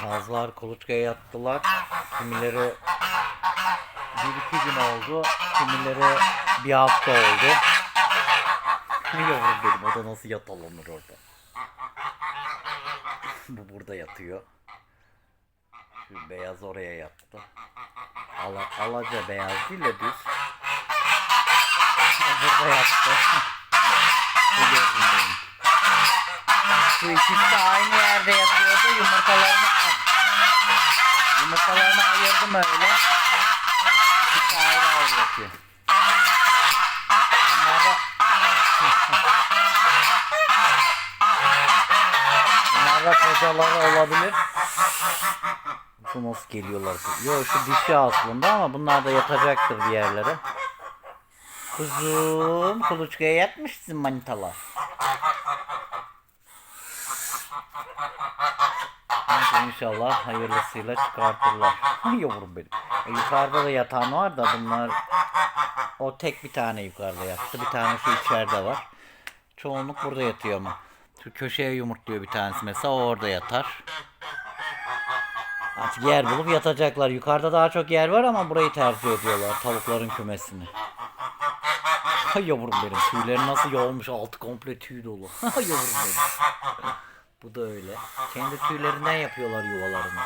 Kazlar kuluçkaya yattılar. Kimileri bir iki gün oldu. Kimileri bir hafta oldu. Yavrum benim o da nasıl yatalanır orada. Bu burada yatıyor. Şu beyaz oraya yattı. Ala, alaca beyaz değil de düz. Burada yattı. Bu yavrum benim. Şu ikisi de aynı yerde yatıyordu. Yumurtalarını Yumurtalarını ayırdım öyle. İkisi ayrı ayrı yatıyor. Bunlar da Bunlar olabilir. Bu nasıl geliyorlar? Yo şu dişi aslında ama bunlar da yatacaktır bir yerlere. Kuzum kuluçkaya yatmışsın manitalar. İnşallah hayırlısıyla çıkartırlar. Yavrum benim. E, yukarıda da yatan var da bunlar o tek bir tane yukarıda yattı. Bir tane şu içeride var. Çoğunluk burada yatıyor ama. Şu köşeye yumurtluyor bir tanesi mesela o orada yatar. Artık yer bulup yatacaklar. Yukarıda daha çok yer var ama burayı tercih ediyorlar. Tavukların kümesini. Ay yavrum benim. Tüyleri nasıl yolmuş. Altı komple tüy dolu. Ay yavrum benim. Bu da öyle. Kendi tüylerinden yapıyorlar yuvalarını.